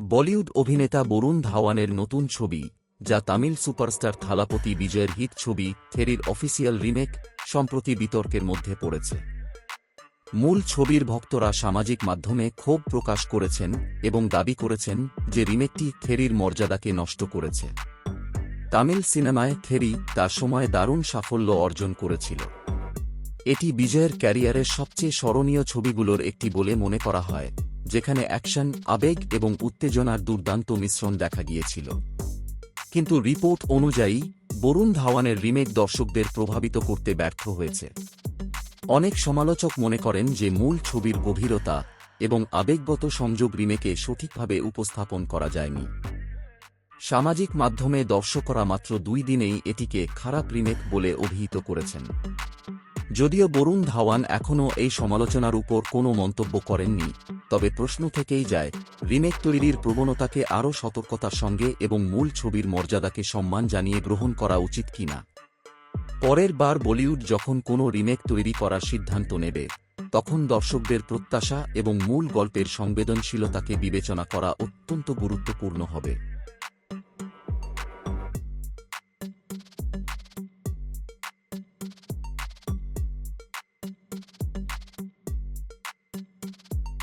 বলিউড অভিনেতা বরুণ ধাওয়ানের নতুন ছবি, যা তামিল সুপারস্টার থালাপতি বিজয়ের হিট ছবি, থেরির অফিসিয়াল রিমেক, সম্প্রতি বিতর্কের মধ্যে পড়েছে। মূল ছবির ভক্তরা সামাজিক মাধ্যমে ক্ষোভ প্রকাশ করেছেন এবং দাবি করেছেন যে রিমেকটি থেরির মর্যাদাকে নষ্ট করেছে। তামিল সিনেমায় থেরি তার সময় দারুণ সাফল্য অর্জন করেছিল। এটি বিজয়ের ক্যারিয়ারের সবচেয়ে স্মরণীয় ছবিগুলোর একটি বলে মনে করা হয়। যেখানে অ্যাকশন, আবেগ এবং উত্তেজনার দুর্দান্ত মিশ্রণ দেখা গিয়েছিল। কিন্তু রিপোর্ট অনুযায়ী, বরুণ ধাওয়ানের রিমেক দর্শকদের প্রভাবিত করতে ব্যর্থ হয়েছে। অনেক সমালোচক মনে করেন যে মূল ছবির গভীরতা এবং আবেগগত সংযোগ রিমেকে সঠিকভাবে উপস্থাপন করা যায়নি। সামাজিক মাধ্যমে দর্শকরা মাত্র দুই দিনেই এটিকে খারাপ রিমেক বলে অভিহিত করেছেন। যদিও বরুণ ধাওয়ান এখনও এই সমালোচনার উপর কোনো মন্তব্য করেননি, তবে প্রশ্ন থেকেই যায়, রিমেক তৈরির প্রবণতাকে আরও সতর্কতার সঙ্গে এবং মূল ছবির মর্যাদাকে সম্মান জানিয়ে গ্রহণ করা উচিত কিনা পরের বার বলিউড যখন কোনো রিমেক তৈরি করার সিদ্ধান্ত নেবে, তখন দর্শকদের প্রত্যাশা এবং মূল গল্পের সংবেদনশীলতাকে বিবেচনা করা অত্যন্ত গুরুত্বপূর্ণ হবে।